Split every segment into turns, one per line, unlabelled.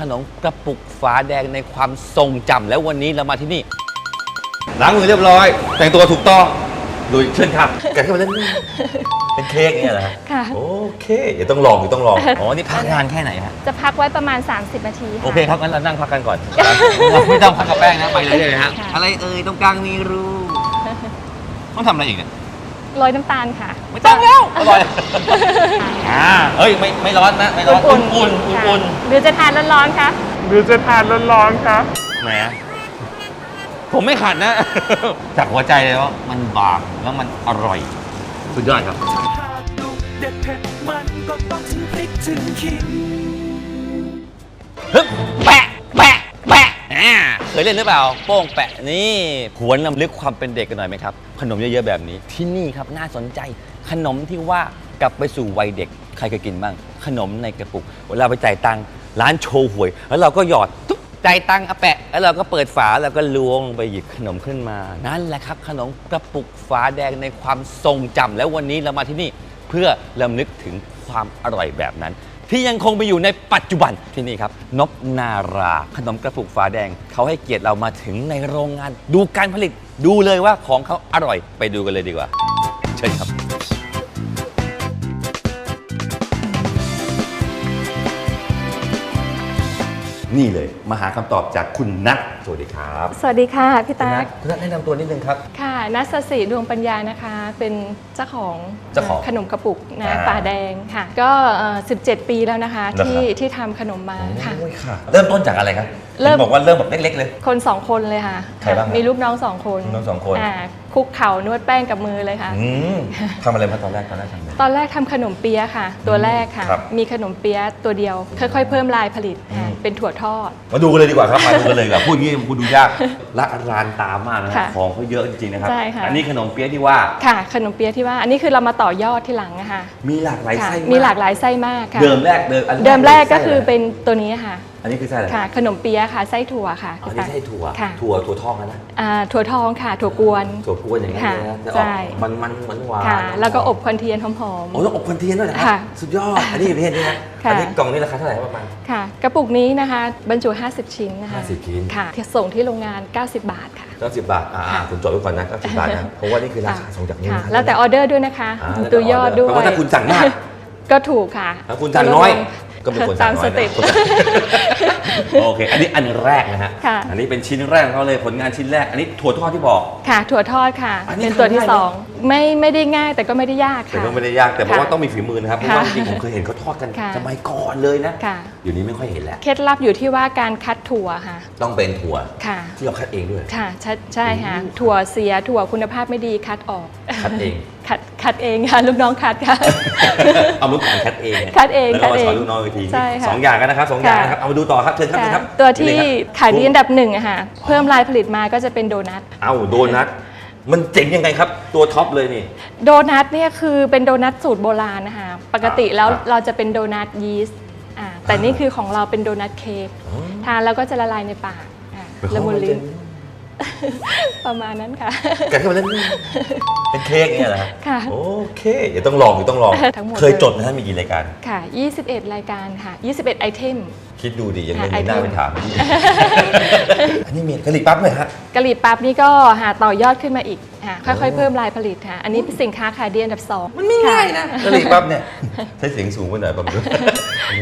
ขนมกระปุกฝาแดงในความทรงจำแล้ววันนี้เรามาที่นี่ ล้างมือเรียบร้อย แต่งตัวถูกต้องลุยเชิญครับแกะขึ้นมาเล่นเป็นเค้กเนี่ยเหรอฮะ
ค่ะ
โอเคเดี๋ยวต้องลองเดี๋ยวต้องลองอ๋อนี่พักงานแค่ไหนฮะ
จะพักไว้ประมาณ 30 นาทีค่ะ
โอเคครับงั้นเรานั่งพักกันก่อน ไม่ต้องพักกับแป้งนะไปเลยเลยฮะ
ค่ะ
อะไรเอ่ยตรงกลางมีรูต้องทำอะไรอีกเนี่ย
โรยน้ำตาลค่ะ
ไม่ต้องแล้วอร่อยอ่าเฮ้ยไม่ไม่ร้อนนะไม่ร้อนอุ่นอุ่นอุ่น
ค่ะ
อุ่น
หรือจะทานร้อนๆคะ
หรือจะทานร้อนๆครับ
ไหนอะผมไม่ขัดนะ จากหัวใจเลยว่ามันบางแล้วมันอร่อย สุดยอดครับ
หากดุเด็ดเผ็ดมันก็ต้องถึงพริกถึงขิง
ฮึบแปะแปะแปะ อ่าเคยเล่นหรือเปล่า โป้งแปะนี่หวนลำลึกความเป็นเด็กกันหน่อยไหมครับ ขนมเยอะๆแบบนี้ ที่นี่ครับน่าสนใจ ขนมที่ว่ากลับไปสู่วัยเด็ก ใครเคยกินบ้าง ขนมในกระปุก เวลาไปจ่ายตังค์ร้านโชว์หวย แล้วเราก็หยอดตุ๊บจ่ายตังค์อะแปะ แล้วเราก็เปิดฝาแล้วก็ล้วงลงไปหยิบขนมขึ้นมา นั่นแหละครับ ขนมกระปุกฝาแดงในความทรงจำแล้ววันนี้เรามาที่นี่ เพื่อลำลึกถึงความอร่อยแบบนั้น ที่ยังคงไปอยู่ในปัจจุบันที่นี่ครับนบนาราขนมกระปุกฝาแดง เขาให้เกียรติเรามาถึงในโรงงาน ดูการผลิตดูเลยว่าของเขาอร่อยไปดูกันเลยดีกว่า เชิญครับ นี่เลยมาหาคำตอบจากคุณนัทสวัสดีครับ
สวัสดีค่ะพี่
คุณ
ตา
นั
ก
ทคุณนัทแนะนำตัวนิดนึงครับ
ค่ะ นัสสีดวงปัญญานะคะ เป็นเจ้าของ
เจ้าของ
ขนมกระปุกนะ
อ่า
ป่าแดงค่ะ ก็เอ่อ17 ปีแล้วนะคะ
เหรอครับ
ที่ที่ทำขนมมาค่ะ
โอ้ยค่ะ เริ่มต้นจากอะไรครับ
เริ่ม
ห็นบอกว่าเริ่มแบบเล็ก ๆ เลย
คนสองคนเลยค่ะ
ใครบ้างครับ
มีลูกน้องสองคน
ลูกน้องสองคนา
คลุกเข่านวดแป้งกับมือเลยค่ะ
อืมทำอะไรมาตอนแรกตอนแรกทำอะไร
ตอนแรกทำขนมเปี๊ยะค่ะ ตัวแรกค่ะ
ครับ
มีขนมเปี๊ยะตัวเดียว ค่อยๆ เพิ่มลายผลิตค่ะ
อืม
เป็นถั่วทอด
มาดูกันเลยดีกว่าครับมาดูกันเลยดีกว่าพูดงี้คุณดูยากละรานตามากนะครั
ค่ะ
บของเขาเยอะจริงๆนะครับ
ใช่ค่ะ
อันนี้ขนมเปี๊ยะที่ว่า
ค่ะ ขนมเปี๊ยะที่ว่าอันนี้คือเรามาต่อยอดที่หลังนะคะ
มีหลากหลาย
ค่ะ
ไส้
มีหลากหลายไส้มากค่ะ
เดิมแรกเดิมอัน
เดิมแรกก็
ไส้ะ
คือ
ไร
เป็นตัวนี้ค่ะ
อันนี้คือไส้อะไร
ค่ะ ขนมเปี๊ยะค่ะไส้ถั่วค่ะ
อ๋อนี่ไส้ถั่ว
ค่ะ
ถั่วถั่วทองอะนะ
อ่าถั่วทองค่ะ ถั่วกวน
ถั่วกวนอย่างนี้น
ค่ะ
เลยนะจะอ
ใช่
อกมันมันหวานหวาน
ค่ะ แล้วก็อบควันเทียนหอม
โอ้ต้องอบควันเทียนด้วยนะครั
ค่ะ
สุดยอด อันนี้อยู่ประเทศนี้นะ
ค่ะ
อันี้กล่องนี้ราคาเท่าไหร่ครับประมาณ
ๆค่ะ กระปุกนี้นะคะบรรจุ 50 ชิ้นนะคะ
50ชิ้น
ค่ะที่ส่งที่โรงงาน 90 บาทค่ะ
90 บาท อ่า
ค่ะ
คุณจดไว้ก่อนนะ90บาทนะเพราะว่านี่คือราคาส่งจากนี้
ค่ะ
นะครับ
แล้วแต่ออเดอร์ด้วยนะคะ
อ่าแล้วแต่
ตัวยอดด้ว
แปล
ย
ว่าถ้าคุณสั่งมาก
ก็ถูกค่ะ
ถ้าคุณสั่งน้อย ก็เป็นคนสั่
ตางม
น้
ส
อย
เต็ป
นะคนสั่งโอเค อันนี้อันแรกนะฮะ
ค่ะ
อันนี้เป็นชิ้นแรกของเขาเลยผลงานชิ้นแรก อันนี้ถั่วทอดที่บอก
ค่ะ ถั่วทอดค่ะ
อันนี้
เป็นตัวที่
ทำง่ายไหม
สองไม่ไม่ได้ง่ายแต่ก็ไม่ได้ยาก
แต่
ค่ะ
ก็ไม่ได้ยากแต่เพราะว่า
ค่ะ
ต้องมีฝีมือนะครับเพราะว่า
ค่ะ
จริงๆผมเคยเห็นเขาทอดกัน
ค่ะ
สมัยก่อนเลยนะ
ค่ะ
เดี๋ยวนี้ไม่ค่อยเห็นแล้ว
เคล็ดลับอยู่ที่ว่าการคัดถั่วค่ะ
ต้องเป็นถั่ว
ค่ะ
ที่เราคัดเองด้วย
ค่ะใช่ใช่ค่ะ ถั่วเสียถั่วคุณภาพไม่ดีคัดออก
คัดเอง
คัด คัดเองค่ะ ลูกน้องคัดค่ะ
เอาลูกของคัดเอง
คัดเอง
แล้วก็มา
คัดเอง
สอนลูกน้องอีกที
ใช่ค่ะ
สองอย่างกันนะครับสองอย่าง
ค่ะ
นะครับเอามาดูต่อครับเชิญครับเชิญครับ
ตัวที่
นี่เลยครับ
ขายดีอันดับหนึ่งอะค่ะเพิ่มลายผลิตมาก็จะเป็นโดนัท
เอาโดนัทมันเจ๋งยังไงครับ ตัวท็อปเลยนี่
โดนัทเนี่ยคือเป็นโดนัทสูตรโบราณนะคะปกติแล้ว
ครับ
เราจะเป็นโดนัทยีสต์อ่าแต่นี่คือของเราเป็นโดนัทเค้ก
อ๋อ
ทานแล้วก็จะละลายในปากอ่า
เป็น
ละมุนลิ้น
ของ
ประมาณนั้นค่ะ
แกะขึ้นมาเล่นเป็นเค้กเนี่ยเหรอฮะ
ค่ะ
โอเคเดี๋ยวต้องลองเดี๋ยวต้องลอง
ทั้งหมด
เคยจดนะฮะมีกี่รายการ
ค่ะ 21 รายการค่ะ 21 ไอเทม
คิดดูดิยัง
ค่ะ
ไม่มีหน้า
item
ไปถามอันนี้มีกะหรี่ปั๊บเลยฮะ
กะหรี่ปั๊บนี่ก็หาต่อยอดขึ้นมาอีกค่ะค่อยๆเพิ่มลายผลิตค่ะ อันนี้เป็นสินค้าขายดีอันดับสอง
มันไม่ง่ายนะ
ค่
กะหรี่ปั๊บเนี่ยใช้เสียงสูงไปหน่อยปั๊บมัน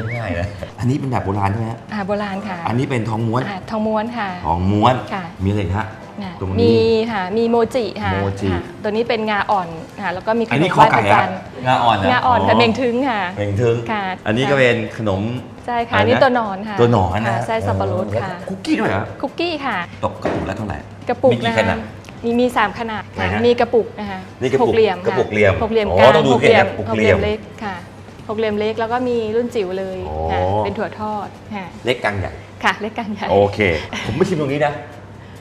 ไม่ง่ายนะอันนี้เป็นแบบโบราณใช่ไหมฮะ
อ่าโบราณค่ะ
อันนี้เป็นทองม้วน
อ่าทองม้วนค่ะ
ทองม้วน
ค่ะ
มีอะไรอีกฮะ
อ่า
ตรง
มี
นี้
ค่ะมีโมจิค่ะ
โมจิ
ค่ะตัวนี้เป็นงาอ่อนค่ะแล้วก็มีข
อัน
น
นี้
ม
ข้อไก่
ไหว้พระ
ฮะ
จันทร์
งาอ่อนนะ
งาอ่อนค่ะเมงทึงค่ะ
เมงทึง
ค่ะ
อันนี้ก็เป็นขนม
ใช่ค่ะ
อะไรนะ
อันนี้ตัวหนอนค่ะ
ตัวหนอนนะ
ค่ะไส้สับปะรด
แล้ว
ค่ะ
คุกกี้ด้วยเหรอ
คุกกี้ค่ะ
ตกกระปุกละเท่าไหร่
กระปุก
มีกี่
นะ
ข
คะ
นาด
มีมีสามขนาดค่ะ
ไหนฮะ
มีกระปุกนะคะ
นี่กระปุก
หกเหลี่ยม
กระปุกเหลี่ยม
หกเหลี่ยม
อ๋อก
ลาง
ต้องดู
หกเหลี่ยม
เห็นนะ
หกเหลี่ยม
หกเหลี่ยม
เล็กค่ะหกเหลี่ยมเล็กแล้วก็มีรุ่นจิ๋วเลย
โอ้
ค่ะเป็นถั่วทอดค่ะ
เล็กกลางใหญ่
ค่ะเล็กกันใหญ่
โอเค ผมไม่ชิมตรงนี้นะ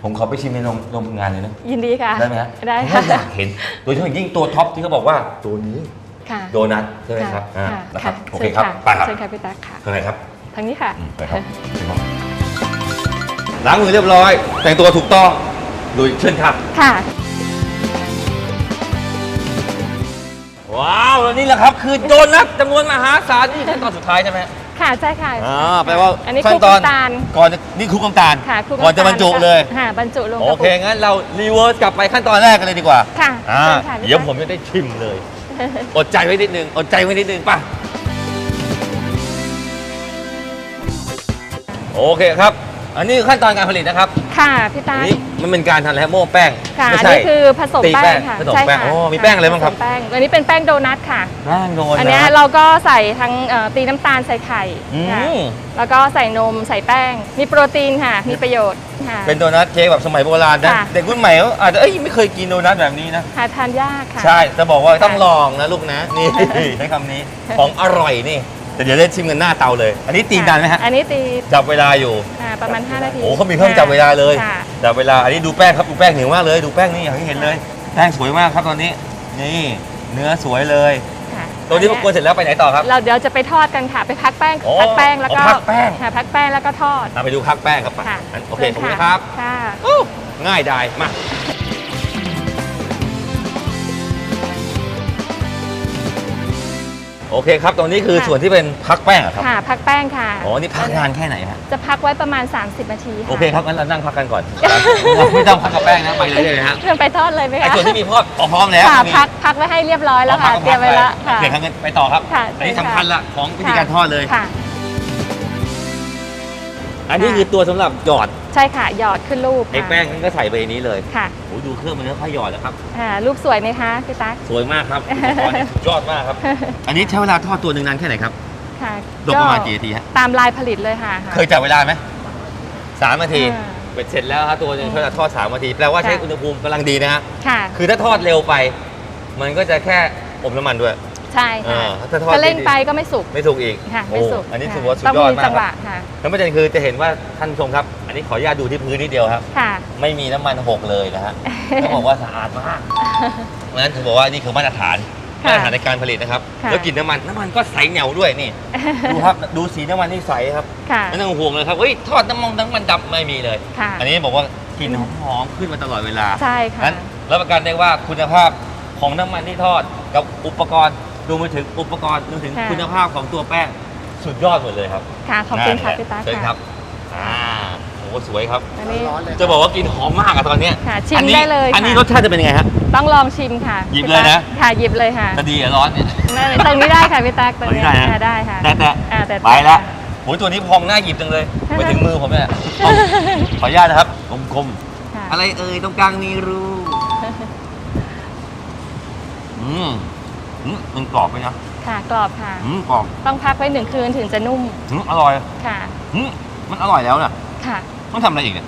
ผมขอไปชิมในโรงโรงงานเลยนะ
ยินดีค่ะ
ได้ไหมฮะ
ได้
เพราะ
ค่ะ
ว่าอยากเห็น โดยเฉพาะยิ่งตัวท็อปที่เขาบอกว่าตัวนี้
ค่ะ
โดนัทใช่ไหมครับอ่า
ค่ะ
นะครับ
ค่ะ
โอเคครับไปครับ
เชิญค่ะพี่ตั๊กค่ะ
ทางไหนครับ
ทางนี้ค่ะ
อืมไปครับเชิญครับล้างมือเรียบร้อย แต่งตัวถูกต้องลุยเชิญครับ
ค่ะ
ว้าวแล้วนี่แหละครับ คือโดนัทจำนวนมหาศาลนี่ขั้นตอนสุดท้ายใช่ไหมฮะ
ค่ะใช่ค่ะ
อ่าแปลว่า
อันนี้
ขั้
คลุก
ตอน
น้ำตาล
ก่อนจะนี่คลุกน้ำตาล
ค่ะคลุก
ก่อนจะบรรจุเลย
ค่ะบรรจุลงก
โอ
ระ
เค
ปุก
งั้นเรารีเวิร์สกลับไปขั้นตอนแรกกันเลยดีกว่า
ค่ะ
อ่า
เชิญค่ะพี่
เดี๋ยว
ตั๊ก
ผมจะได้ชิมเลย อดใจไว้นิดนึง อดใจไว้นิดนึงป่ะ โอเคครับ อันนี้คือขั้นตอนการผลิตนะครับ
ค่ะพี่ตา
อันนี้มันเป็นการทำอะไรฮะโม่แป้ง
ค่ะ
ไม่
อัน
ใช่
นี้คือผสม
ตี
แป้งค่ะ
ผสม
ใช่
แป้ง
ค่ะ
อ๋อมีแป้งอะไรบ้างครับ
ผสมแป้งอันนี้เป็นแป้งโดนัทค่ะ
แป้งโดน
อันเนี้ย
นะ
เราก็ใส่ทั้งเอ่อตีน้ำตาลใส่ไข่
อื
ค่ะ
ม
แล้วก็ใส่นมใส่แป้ง มีโปรตีนค่ะ มีประโยชน์ค่ะ
เป็นโดนัทเค้กแบบสมัยโบราณนะ
ค่ะ
เด็กรุ่นใหม่เขาอาจจะเอ้ยไม่เคยกินโดนัทแบบนี้นะ
หาทานยากค่ะ
ใช่จะบอกว่าต้อง
ค่ะ
ลองนะลูกนะนี่ ใช้คำนี้ของอร่อยนี่ แต่เดี๋ยวได้ชิมกันหน้าเตาเลย อันนี้ตีนนานไหมฮะ
อันนี้ตี
จับเวลาอยู่
อ่าประมาณ 5 นาที
โอ้เขามีเครื่องจับเวลาเลย
ค่ะ
จับเวลาอันนี้ดูแป้งครับดูแป้งเหนียวมากเลย ดูแป้งนี่อย่างที่เห็นเลยแป้งสวยมากครับตอนนี้ นี่ เนื้อสวยเลย
ค่ะ
ตัวนี้พวกกวนเสร็จแล้วไปไหนต่อครับ
เราเดี๋ยวจะไปทอดกันค่ะ ไปพักแป้ง
โอ้
พักแป้งแล้วก็
อ๋อพักแป้ง
ค่ะพักแป้งแล้วก็ทอด
เอาไปดูพักแป้งครับไป
ค่ะ
งั้นโอเค
ชิญ
ขอบคุณครับ
ค่ะ
อู้ง่ายดายมา โอเคครับ ตรงนี้คือ
ค่ะ
ส่วนที่เป็นพักแป้งเหรอครับ
ค่ะ พักแป้งค่ะ
อ๋อ นี่พักนานแค่ไหนฮะ
จะพักไว้ประมาณ 30นาทีค่ะ
โอเคครับงั้นเรานั่งพักกันก่อนไม่ต้องพักกับแป้งนะไปเลยได้เลยฮะ
เริ่มไปทอดเลยไหม
ไอ้
คะ
ส่วนที่มีพอดอ๋อพร้อมแล้ว
ค่ะ
มี
พักพักไว้ให้เรียบร้อยแล้วค่ะ
อ๋อพัก
เตรียมไว้แล้ว
โอ
ค่ะ
เคครับงั้นไปต่อครับ
ค่ะ
อันนี้
เชิญ
สำ
ค่ะ
คัญละของวิธีการทอดเลย
ค่ะ
อันนี้คือตัวสำหรับหยอด
ใช่ค่ะ หยอดขึ้นรูป
ไอ้
ค่ะ
แป้งนั้นก็ใส่ไปในนี้เลย
ค่ะ
โอ้ดูเครื่องมันเนื้อผ้าหยอดนะครับ
อ่ารูปสวยไหมคะพี่ตั๊ก
สวยมากครับอุปกรณ์นี่สุดยอดมากครับ อันนี้ใช้เวลาทอดตัวหนึ่งนานแค่ไหนครับ
ค่ะ
ตกประมาณกี่นาทีฮะ
ตามลายผลิตเลยค่ะ
เคยจับเวลาไหมสามนาที
อ่า
เป็ดเสร็จแล้วครับตัวหนึงใช้เวลาทอดสามนาที แปลว่าใช้
ค่ะ
อุณหภูมิกำลังดีนะฮะ
ค่ะ
คือถ้าทอดเร็วไป มันก็จะแค่อมน้ำมันด้วย
ใช่ค่ะ
อ่าถ้าทอด
ถ้าเร่ง
ดีๆ
ไปก็ไม่สุก
ไม่สุกอีก
ค่ะ
โอ้
ไม่สุก
อันนี้
ค่ะ
ถือว่าสุด
ต้อง
ยอด
มี
มาก
จัง
ค
ห
รั
วะ
บ
ค่ะ
แล้วประเด็นคือจะเห็นว่าท่านผู้ชมครับ อันนี้ขออนุญาตดูที่พื้นนิดเดียวครับ
ค่ะ
ไม่มีน้ำมันหกเลยนะฮะ ต้องบอกว่าสะอาดมากเพราะฉะนั้นถือบอกว่านี่คือมาตรฐาน
ค่ะ
มาตรฐานในการผลิตนะครับ
ค่ะ
แล้วกลินน้ำมันน้ำมันก็ใสเหนียวด้วยนี่ ดูครับดูสีน้ำมันที่ใสครับ
ค่ะ
ไม่ต้องห่วงเลยครับเฮ้ยทอดน้ำมันน้ำมันดำไม่มีเลย
ค่ะ
อันนี้บอกว่ากลิ่นหอมๆขึ้นมาตลอดเวลา
ใช่ค่ะ
นั้นรับประกันได้ว่าคุณภาพของน้ำมันที่ทอดกับอุปกรณ์ รวมไปถึงอุปกรณ์รวมถึง
ค่ะ
คุณภาพของตัวแป้งสุดยอดหมดเลยครับ
ค่ะ ขอบคุณค่ะ
นั่นแหละ
พี่ตั๊ก
เชิญครั
ค่ะ
บอ่าโอ้สวยครับ
อันนี้
จะบอกว่ากินหอมมากอะตอนเนี้ย
ค่ะชิม
อันนี้
ได้เลย
อันนี้
ค่ะ
รสชาติจะเป็นยังไงฮะ
ต้องลองชิมค่ะ
หยิบ
พี่
เลยนะ
ตั๊กค่ะ หยิบเลยค่ะ
จะดีอะร้อนเนี่ย
นั่นตรงนี้ได้ค่ะพี่ตั๊กตรงนี้
ตรงนี้ได้นะ
ค่ะได้ค่ะ
แต่แต่
อ่าแต่
ไปละโอ้ยตัวนี้พองหน้าหยิบจังเลย ไปถึงมือผมเนี่ยเอาขออนุญาตนะครับกลม
ค่ะ
ๆอะไรเอ่ยตรงกลางมีรูอืม อืมมันกรอบไหมนะ
ค่ะกรอบค่ะ
อืมกรอบ
ต้องพักไว้หนึ่งคืนถึงจะนุ่ม
อืมอร่อย
ค่ะ
อืมมันอร่อยแล้วน่ะ
ค่ะ
ต้องทำอะไรอีกเนี่ย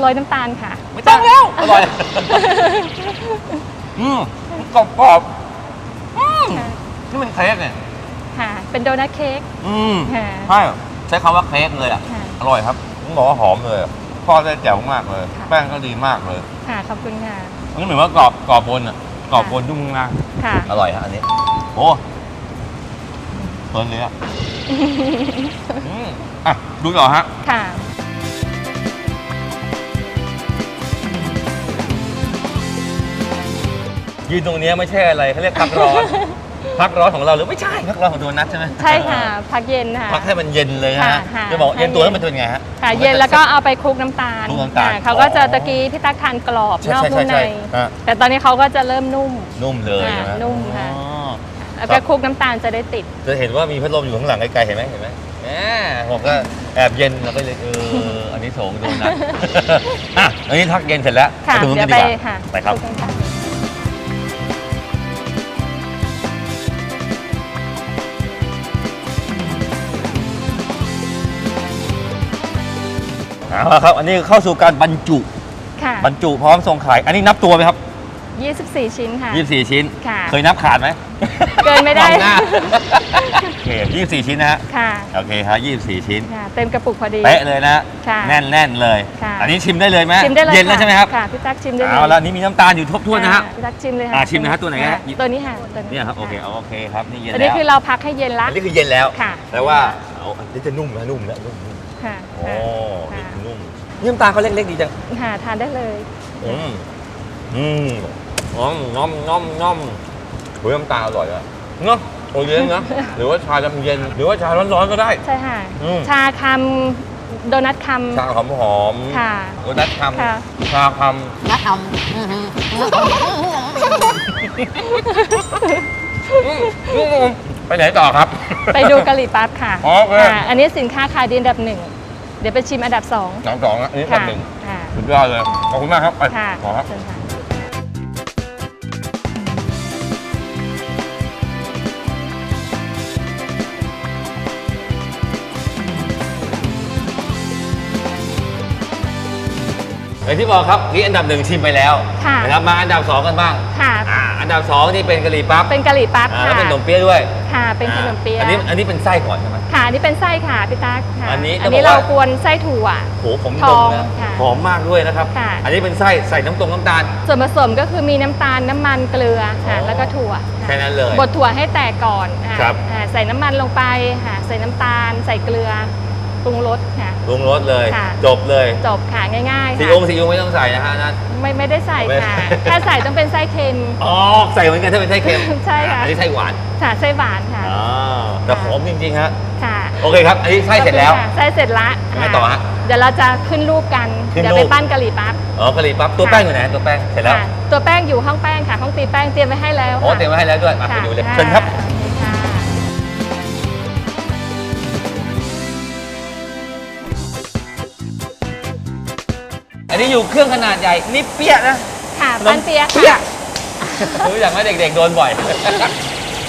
โรยน้ำตาลค่ะ
ไม่ต้องแล้วอร่อยอืมกรอบกรอบๆอืม
ค่ะ
นี่มันเค้กเนี่ย
ค่ะ เป็นโดนัทเค้ก
อืม
ค่ะ
ใช่ใช้คำว่าเค้กเลยอะ
ค่ะ
อร่อยครับต้องบอกว่าหอมเลยอะทอดได้แจ๋วมากเลย
ค่ะ
แป้งก็ดีมากเลย
ค่ะขอบคุณค่ะ
มันเหมือนว่ากรอบกรอบบนอะ กรอบบนนุ่มข้างล่าง
ค่ะ
อร่อยฮะอันนี้ โอ้เพลินเลยอะอืมอะดูต่อฮะ
ค่ะ
ยืนตรงเนี้ยไม่ใช่อะไรเขาเรียกพักร้อน พักร้อนของเราหรือไม่ใช่พักร้อนของโดนัทใช่ไหม
ใช่ค่ะ พักเย็นค่ะ
พักให้มันเย็นเลย
ค่ะ
ฮะ
ค่ะ
จะบอกเย็นตัว
ให้
แล้วมันจะเป็นไงฮะ
ค่ะเย็นแล้วก็เอาไปคลุกน้ำตาล
คลุกน้ำตาล
ค่ะเขาก็จะ
อ๋อ
ตะกี้พี่ตั๊กทานกรอบ
ใช่
นอก
ใช่
นุ่ม
ใช่
ใน
ฮะ
แต่ตอนนี้เขาก็จะเริ่มนุ่ม
นุ่มเลย
ค่ะ
นะ
นุ่มค่ะ
อ๋อ
แล้ว
ครั
ก็
บ
คลุกน้ำตาลจะได้ติด
จะเห็นว่ามีพัดลมอยู่ข้างหลังไกลๆเห็นไหมเห็นไหมแหมผมก็แอบเย็นแล้วก็เลยเอออันนี้โสงโดนนะ อะอันนี้ทักเย็นเสร็จแล้ว
ค่ะ
ไปถึงนู้น
เดี๋
กั
ย
น
ว
ดี
ไป
กว่า
ค่ะ
ไปครับ
คลุกกันค่ะ
เอาละครับ อันนี้เข้าสู่การบรรจุ
ค่ะ
บรรจุพร้อมส่งขาย อันนี้นับตัวไหมครับ
24 ชิ้นค่ะ
24 ชิ้น
ค่ะ
เคยนับขาดไหม
เกินไม่ได้
มองหน้าโอเค24 ชิ้นนะฮะ
ค่ะ
โอเคครับ24 ชิ้น
ค่ะ เต็มกระปุกพอดี
เป๊ะเลยนะ
ค่ะ
แน่นแน่นๆเลย
ค่ะ
อันนี้ชิมได้เลยไหม
ชิมได้เลย
เย็นแล้ว
ค่ะ
ใช่ไหมครับ
ค่ะ พี่ตั๊กชิมได้เลย
เอาแล้วนี่มีน้ำตาลอยู่ทบทวนนะฮะ
ค่พี่ตั๊กชิมเลยค่ะ
อ่าชิมนะฮะตัวไหนฮะ
ค่ตัวนี้ค่ะตัวนี้
เนี่ยครับ โอเคเอาโอเคครับ นี่เย็น
อัน
แล้
นี้
ว
คือเราพักให้เย็นละ
อันนี้คือเย็นแล้ว
ค่ะ
แปลว่าเอาอันนี้จะนุ่มแล้วนุ่มแล้วนุ่มนุ่ม
ค่ะ
โอ้
ค่ะ
นี่ คือนุ่มนี่น้ำตาลเขาเล็กๆดีจัง
ค่ะทานได้เลย
อืมอืมง้อมง้อมง้อมง้อมโอ้ยน้ำตาลอร่อยอะเนาะไปโอเลี้ยงนะ หรือว่าชาดำเย็น หรือว่าชาร้อนๆก็ได้
ใช่ค่ะ
อืม
ชาคำโดนัทคำ
ชาหอมหอมๆ
ค่ะ
โดนัทค
ค่ะำ
ชาคำ
นักท
ไปไหนต่อครับ
ไปดูกะหรี่ปั๊บค่ะ
โอเค
ค่ะ อันนี้สินค้าขายดีอันดับหนึ่ง เดี๋ยวไปชิมอันดับสอง
สองสองอันนี้อัน
ค่ะ
หนึ่ง
ค่ะ
สุดยอดเลย ขอบคุณมากครับ ไป
ค่ะ
ขอครับ
เชิญค่ะ
อย่างที่บอกครับนี่อันดับหนึ่งชิมไปแล้ว
ค่ะ
นะครับมาอันดับสองกันบ้าง
ค่ะ
อ่าอันดับสองนี่เป็นกะหรี่ปั๊บ
เป็นกะหรี่ปั๊บ
อ่า
ค่ะ
แล้วเป็นขนมเปี๊ยะด้วย
ค่ะ เป็นขนมเปี๊ยะ
อันนี้อันนี้เป็นไส้ก่อนใช่ไหม
ค่ะอันนี้เป็นไส้ค่ะพี่ตั๊กค่ะ
อันนี้
อันนี้
จะบอก
เรา
ว่า
กวนไส้ถั่ว
โหผม
ท
ด
อ
ม
ง
นะ
ค่ะ
หอมมากด้วยนะครับ
ค่ะ
อันนี้เป็นไส้ใส่น้ำตรงน้ำตาล
ส่วนผสมก็คือมีน้ำตาลน้ำมันเกลือค่ะ
อ๋อ
แล้วก็ถั่วค่ะ
แค่นั้นเลย
บดถั่วให้แตกก่อนค่ะ
ครับ
อ่าใส่น้ำมันลงไปค่ะใส่น้ำตาล ใส่เกลือ ปรุงรสค่ะ
ปรุงรสเลย
ค่ะ
จบเลย
จบค่ะง่ายๆ
สี
ค่ะ
องค์สีองค์ไม่ต้องใส่นะฮะนั่น
ไม่ไม่ได้ใส่
ไม่
ค่ะถ้าใส่ต้องเป็นไส้เค็ม
อ๋อใส่เหมือนกันถ้าเป็นไส้เค็ม
ใช่ค่ะ
อันนี้ไส้หวาน
ค่ะไส้หวานค่ะ
อ๋อแต่หอมจริงๆฮะ
ค่ะ
โอเคครับอันนี้ไส้เสร็จแล้ว
ค่ะไส้เสร็จละ
ยังไง
ค่ะ
ต่อฮะ
เดี๋ยวเราจะขึ้นรูปกัน
ขึ้น
เดี๋ยว
รู
ไป
ป
ปั้นกะหรี่ปั๊บ
อ๋อกะหรี่ปั๊บตัว
ค่ะ
แป้งอยู่ไหนตัวแป้งเสร็จแล้ว
ค่ะตัวแป้งอยู่ห้องแป้งค่ะห้องตีแป้งเตรียมไว้ให้แล้ว
โอ้
ค่ะ
เตรียมไว้ให้แล้วด้วยมาไป
ค่ะ
ดูเลย
ค่ะ
เชิญครับ
ค่ะ
อันนี้อยู่เครื่องขนาดใหญ่ นี่เปี๊ยะนะ
ค่ะ
ขนม
ปั้นเปี๊ยะ
เปี๊ยะ
ค่ะ
รู้อย่างว่าเด็กๆโดนบ่อย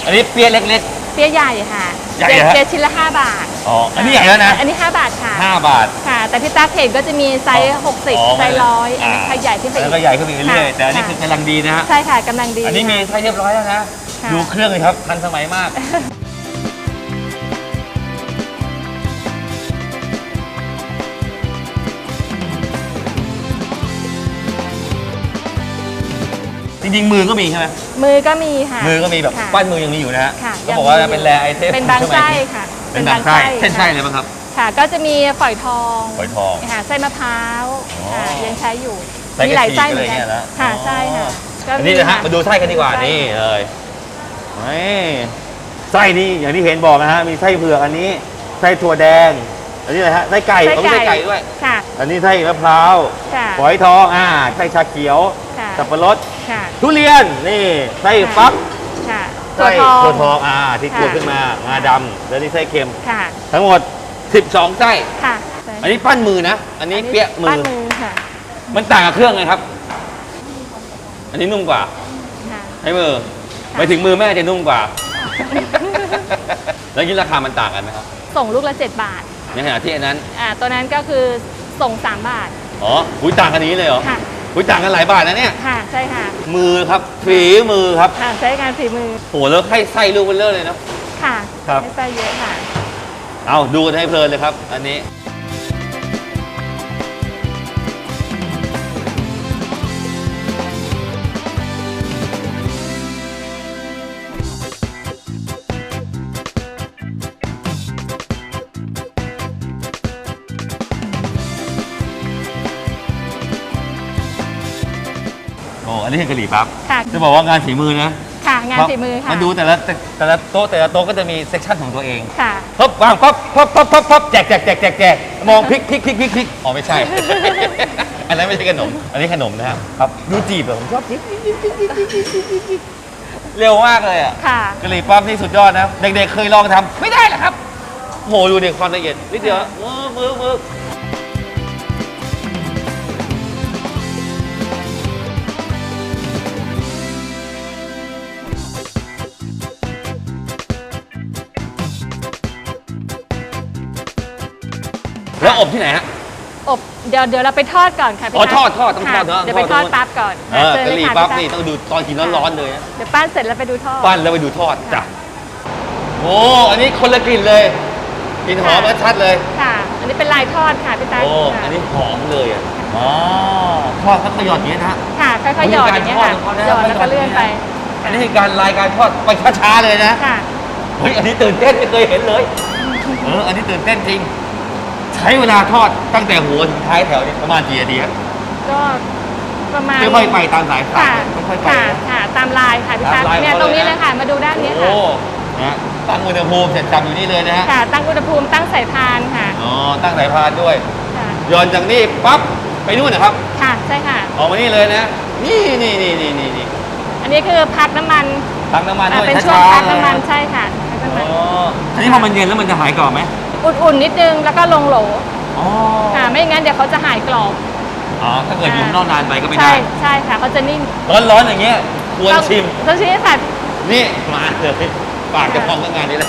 อันนี้เปี๊ยะเล็ก
เปี๊ยะใหญ่ค่ะ
ใหญ่เหรอฮะ
เปี๊ยะชิ้นละ5บาท
ๆ อ๋อ อันนี้ใหญ่แล้วนะ
อันนี้ 5 บาทค่ะ
5บาท
ค่ะ แต่พี่ตั๊กเห็นก็จะมีไซส์60ไซส์ร้อยอันนี้ค่ะใหญ่ขึ้นไป
อัน
อี
นั้น
ก
ก็ใหญ่ขึ้นไปเรื่อยๆ
ค่ะ
แต่อันนี้คือกำลังดีนะฮะ
ใช่ค่ะกำลังดี
อันนี้มี
ค่ะ
ไส้เรียบร้อยแล้วนะ
ค่ะ
ดูเครื่องเลยครับ ทันสมัยมาก จริงๆ มือก็มีใช่ไหม
มือก็มีค่ะ
มือก็มีแบบ
ค่ะ
ปั้นมือยังมีอยู่นะฮะ
ค่ะ
เขาบอกว่า
ยังมี
เป็นแรไอเทม
เป็นบางไส้ค่ะ
เป็นบางไส้เช่นไส้อะไรบ้างครับ
ค่ะ ก็จะมีฝอยทอง
ฝอยทอง
ค่ะไส้มะพร้าว
อ๋อ
ค่ะยังใช้อยู่
ไส้
มีหลาย
กะทิ
ไส้เหมือน
อะไร
กั
เงี้
น
ยนะ
ค่ะ
อ๋อ
ใช่ค่ะก็
อันนี้นะฮะ
ค่
มาดูไส้กันดีกว่า
ไส้
นี่เลยนี่ไส้นี่อย่างที่เห็นบอกนะฮะมีไส้เผือกอันนี้ไส้ถั่วแดง อันนี้อะไรฮะไส้ไก่
ไส้
เอามีไส้ไก่ด้วย
ค่ะ
อันนี้ไส้มะพร้าว
ค่ะ
ฝอยทองอ่าไส้ชาเขียว
ค่ะ
สับปะรด
ค่ะ
ทุเรียนนี่ไส้ฟัก
ค่ะ
ไส้
ทอง
ถั่วทองอ่าที่กวน
ค่ะ
ขึ้นมางาดำแล้วนี่ไส้เค็ม
ค่ะ
ทั้งหมด 12ไส้
ค่ะ
อันนี้ปั้นมือนะ อันนี้เปี๊ยะมื
ปั้น
อ
มือค่ะ
มันต่างกับเครื่องไงครับ อันนี้นุ่มกว่า
ค่ะ
ใช้มือไปถึงมือแม่จะนุ่มกว่า แล้วยิ่งราคามันต่างกันไหมครับ
ส่งลูกละ 7 บาท
ในขณะที่อันนั้น
อ่าตัวนั้นก็คือส่ง 3 บาท
อ๋อหุยต่างกันนี้เลยเหรอ
ค่ะ
หุยต่างกันหลายบาทนะเนี่ย
ค่ะใช่ค่ะ
มือครับฝีมือครับ
ค่ะใช้งานฝีมือ
โหแล้วให้ไส้ลูกเบลเลอร์เลยเนาะ
ค่ะ
ครับ
ไม่ใส่เยอะค่ะ
เอาดูกันให้เพลินเลยครับ อันนี้ อันนี้เห็นกะหรี่ปั๊บจะบอกว่างานฝีมือนะ
ค่ะงานฝีมือค่ะ
มันดูแต่ละแต่ละโต๊ะแต่ละโต๊ะก็จะมีเซกชันของตัวเอง
ค่ะ
พับวางปับปับปับปับบแจกแจกแจกแจกแจกมองพลิกพลิกพลิกพลิกพลิกอ๋อไม่ใช่ อันนั้นไม่ใช่ขนม อันนี้ขนมนะครับดูจีบแบบผมชอบจีบเร็วมากเลยอะกะหรี่ปั๊บนี่สุดยอดนะเด็กๆเคยลองทำไม่ได้หรอครับโหดูเด็กความละเอียดนิดเดียวมือมือ อบที่ไหนฮะ
อบเดี๋ยวเดี๋ยวเราไปทอดก่อนค่ะพี่
อ๋อ
ตั๊ก
ทอดทอดต้องทอด
ค่ะ
เนอะ
เดี๋ยวไป
ท
ท
อ
อ
ด
ดปั๊บก่อน
เออ
เชิญ
กะ
เล
ห
ย
รี่
ค่ะ
ปั๊บ
พี่
นี่
ตั๊ก
ต้องดูตอนกินร้อนๆเลยนะ
เดี๋ยวปั้นเสร็จแล้วไปดูทอด
ปั้นแล้วไปดูทอดจ้ะโอ้อันนี้คนละกลิ่นเลยกลิ่นหอม
ค่ะ
ชัดเลย
ค่ะ อันนี้เป็นลายทอดค่ะพี่ตั๊ก
โอ้
ค่ะ
อันนี้หอมเลยอะอ๋อทอดเขาขยอดอย่างนี้นะฮะ
ค่ะค่อยๆหยอดอย่างเงี้ยค่ะ
มี
หย
การ
อด
ทอด
แล้ว
ของเขานะ
ก็เลื่อนไป
อันนี้คือการรายการทอดไปช้าๆเลยนะ
ค่ะ
เฮ้ย อันนี้ตื่นเต้นไม่เคยเห็นเลย เออ อันนี้ตื่นเต้นจริง ใช้เวลาทอดตั้งแต่หัวถึงท้ายแถวนี่ประมาณกี่นาทีครับ
ก็ประมาณ
ค่อยๆไปตามสายสา
ค่ะ
ยค่อยๆไป
ค่ะ
นะ
ค่ะตามลายค่ะพี่ตั๊ก
ตามลาย
เนี่ย
เขา
ตรงนี้
เลย
เล
นะ
ยค่ะ มาดูด้านนี้ค่ะ
โอ้นะตั้งอุณหภูมิเสร็จจับอยู่นี่เลยนะฮะ
ค่ะตั้งอุณหภูมิตั้งสายพานค่ะ
อ๋อตั้งสายพานด้วย
ค่ะ
โยนจากนี่ปั๊บไปนู่นนะครับ
ค่ะใช่ค่ะ
ออกมานี่เลยนะ นี่นี่นี่นี่นี่นี่
อันนี้คือพักน้ำมัน
ตักน้ำมัน
อ่า
ด้วย
เป็นช่วง
ช้าๆ
พักน้ำมัน
เลย
ใช่ค่ะพักน้ำมัน
อ๋อทีนี้พอมันเย็นแล้วมันจะหายกรอบไหม
อุ่นๆนิดนึงแล้วก็ลงโหล
อ๋อ
ค่ะไม่งั้นเดี๋ยวเขาจะหายกรอบ
อ๋อถ้าเกิดอยู่ข้างนอกนานไปก็ไม่
ใช่
ได้
ใช่ค่ะเขาจะนิ่ม
ร้อนๆอย่างเงี้ยควรชิม
ต้องชิมค่ะ
นี่มาเลยปากจะพองทั้งงานนี้เลย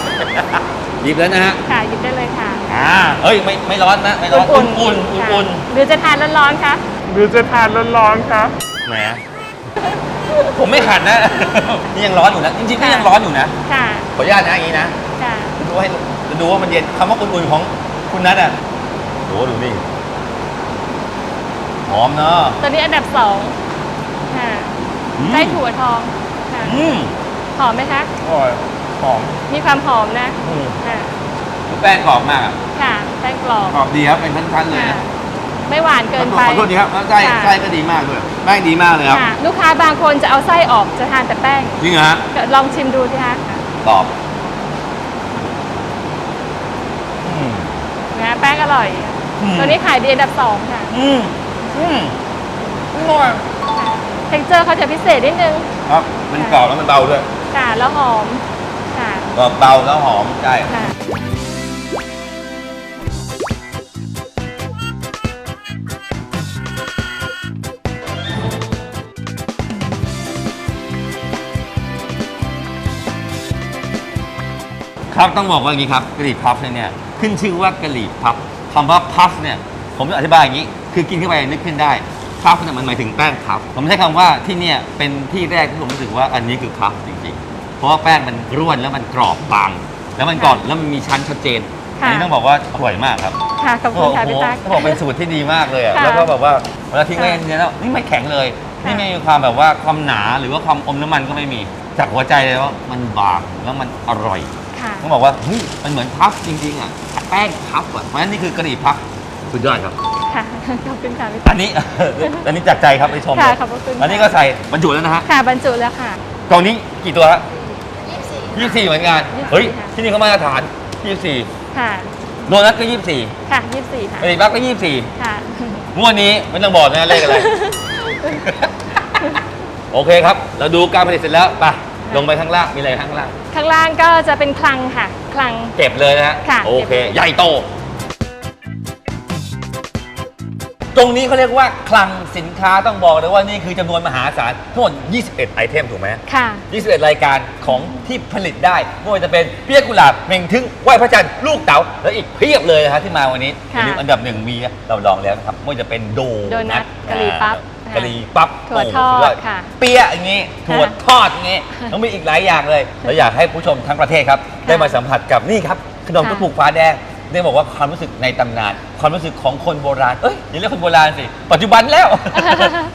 หยิบแล้วนะฮะ
ค่ะหยิบได้เลยค่ะ
อ่าเฮ้ยไม่ไม่ร้อนนะ ไม่ร้อนอุ่นอุ่นอุ่น
ค่ะ
อุ่น
หรือจะทานร้อนๆคะ
หรือจะทานร้อนๆครับ
แหมผมไม่ขัดนะ นี่ยังร้อนอยู่นะ จริงๆก็ยังร้อนอยู่นะ
ค่ะ
ขออนุญาตนะอย่างนี้นะ
ค่ะ
ดูให้ จะดูว่ามันเย็นคำว่าอุ่นๆของคุณนัทอะโหดูนี่หอมเนาะ
ตัวนี้อันดับสองค่ะ
อืม
ไส้ถั่วทองค่ะ
อืม
หอมไหมคะ
อร่อยหอม
มีความหอมนะ
อืม
ค่ะ
แป้งกรอบมากอะ
ค่ะแป้งกรอบ
กรอบดีครับเป็นชั้นๆเลย
ค่ะ
นะ
ไม่หวานเกินไป
ขอโทษดีครับแล้วไส้
ค่ะ
ไส้ก็ดีมากด้วยแป้งดีมากเลยครับ
ค่ะลูกค้าบางคนจะเอาไส้ออกจะทานแต่แป้ง
จริงเหรอฮะ
ก็ลองชิมดูสิคะ
กรอบอืม
นะแป้งอร่อย
อืม
ตัวนี้ขายดีอันดับสองค่ะ
อืมอืมอร่อย
เท็กเจอร์เขาจะพิเศษนิดนึง
ครับมันกรอบแล้วมันเบาด้วย
ค่ะแล้วหอมค่ะ
กรอบเบาแล้วหอมใช่
ค่ะ
ครับต้องบอกว่าอย่างนี้ครับกะหรี่พับเนี่ยขึ้นชื่อว่ากะหรี่พับคำว่าพับเนี่ยผมจะอธิบายอย่างนี้ คือกินเข้าไปนึกขึ้นได้พับเนี่ยมันหมายถึงแป้งพับ ผมใช้คำว่าที่เนี่ยเป็นที่แรกที่ผมรู้สึกว่าอันนี้คือพับจริงๆ เพราะว่าแป้งมันร่วนแล้วมันกรอบบาง แล้วมันกรอบแล้วมันมีชั้นชัดเจน
ค่ะ
อันนี้ต้องบอกว่าอร่อยมากครับ
ค่ะขอบคุณค่ะพี่ตั๊ก
ต้องบอกเป็นสูตรที่ดีมากเลยอะ
ค่ะ
แล้วก็แบบว่าเวลาทิ้งไว้
ค่ะ
เนี่ยแล้วนี่ไม่แข็งเลย
ค่ะ
นี่ไม่มีความแบบว่าความหนาหรือว่าความอมน้ำมันก็ไม่มี จากหัวใจเลยว่ามันบางแล้วมันอร่อย
ค่ะ
ต้องบอกว่าเฮ้ยมันเหมือนพัฟจริงๆอะแป้งพัฟอะเพราะฉะนั้นนี่คือกะหรี่พัฟสุดยอดครับ
ค่ะ ขอบคุณค่ะพี่
อั
ตั๊ก
นนี้ อันนี้จากใจครับไปชม
ค่ะ
เลย
ขอบพระคุณ
อันนี้ก็ใส่บรรจุแล้วนะฮะ
ค่ะบรรจุแล้วค่ะ
กล่องนี้กี่ตัวฮะยี่สี่เหมือนกัน
24
เฮ้ย
ค่ะ
ที่นี่เขามาตรฐานยี่สี่
ค่ะ
โดนัทก็ยี่สี่
ค่ะยี่สิบสี่ค่ะ
กะหรี่พัฟก็ยี่สี่
ค่ะ
งวดนี้ไม่ต้องบอกนะเลขอะไรโอเคครับ เราดูการผลิตเสร็จแล้วไปลงไปข้างล่าง มีอะไรข้างล่าง
ข้างล่างก็จะเป็นคลังค่ะ คลัง
เก็บเลยนะฮะ
ค่ะ
โอเค
เก็บเลย
ใหญ่โต ตรงนี้เขาเรียกว่าคลังสินค้าต้องบอกเลยว่านี่คือจำนวนมหาศาลทั้งหมด 21 ไอเทมถูกไหม
ค่ะ
21 รายการของที่ผลิตได้ไม่ว่าจะเป็นเปียกกุหลาบเม่งทึ่งไหว้พระจันทร์ลูกเต๋าแล้วอีกเพียบเลยนะฮะที่มาวันนี้อ
ค่ะ
ย่าลืมอันดับหนึ่งมีนะเราลองแล้วนะครับไม่ว่าจะเป็นโด
โดนัทกะหรี่ปั๊บ
กะหรี่ปั๊บ
ถั่วทอด
โโหสุย
ค่ะ
เปียอย่างงี้ถั่วทอดอย่างงี้ต้องมีอีกหลายอย่างเลยเราอยากให้ผู้ชมทั้งประเทศครับ ได้มาสัมผัสกับนี่ครับขนมกระปุกฟ้าแดงได้บอกว่าความรู้สึกในตำนาน ความรู้สึกของคนโบราณ เอ้ยอย่าเรียกคนโบราณสิ ปัจจุบันแล้ว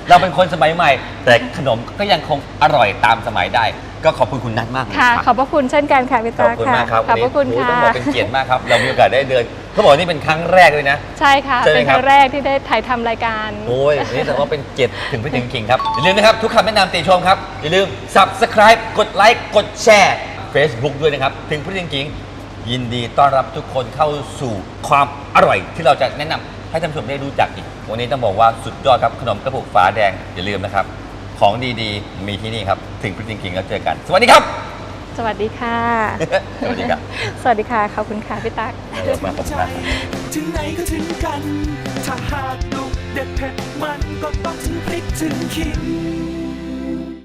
เราเป็นคนสมัยใหม่ แต่ขนมก็ยังคงอร่อยตามสมัยได้ ก็ขอบคุณคุณนัทมากเลย
ค่ะ
รับ
ขอบพระคุณเช่นกันค่ะพี่
ข
ตา
อบคุณ
ค่ะ
มากครับ
ขอบพระคุณ
วันนี้โอ้โห
ค่ะ
ต้องบอกเป็นเกียรติมากครับ เรามีโอกาสได้เดินเขาบอกว่านี่เป็นครั้งแรกเลยนะ
ใช่ค่ะ
ใช่ไหม
เป็น
ค
ค
รั
รั้
บ
งแรกที่ได้ถ่ายทำรายการ
โอ้ยนี่แต่ว่าเป็นเกียรติถึงพี่ถึงคิงครับ อย่าลืมนะครับ ทุกคำแนะนำติชมครับ อย่าลืม subscribe กดไลค์กดแชร์ Facebook ด้วยนะครับ ถึงพี่ถึงคิง ยินดีต้อนรับทุกคนเข้าสู่ความอร่อย ที่เราจะแนะนำให้ท่านผู้ชมได้รู้จักอีก วันนี้ต้องบอกว่าสุดยอดครับขนมกระปุกฝาแดงอย่าลืมนะครับ ของดีๆ มีที่นี่ครับ ถึงพี่ถึงคิงแล้วเจอกัน สวัสดีครับ
สวัสดีค่ะ
สวัสดีครับ
สวัสดีค่ะ ขอบคุณค่ะพี่ตั๊ก
เออมาขอบคุณมาก
ถึงไหนก็ถึงกัน ถ้าหากดุเด็ดเผ็ดมันก็ต้องถึงพริกถึงขิง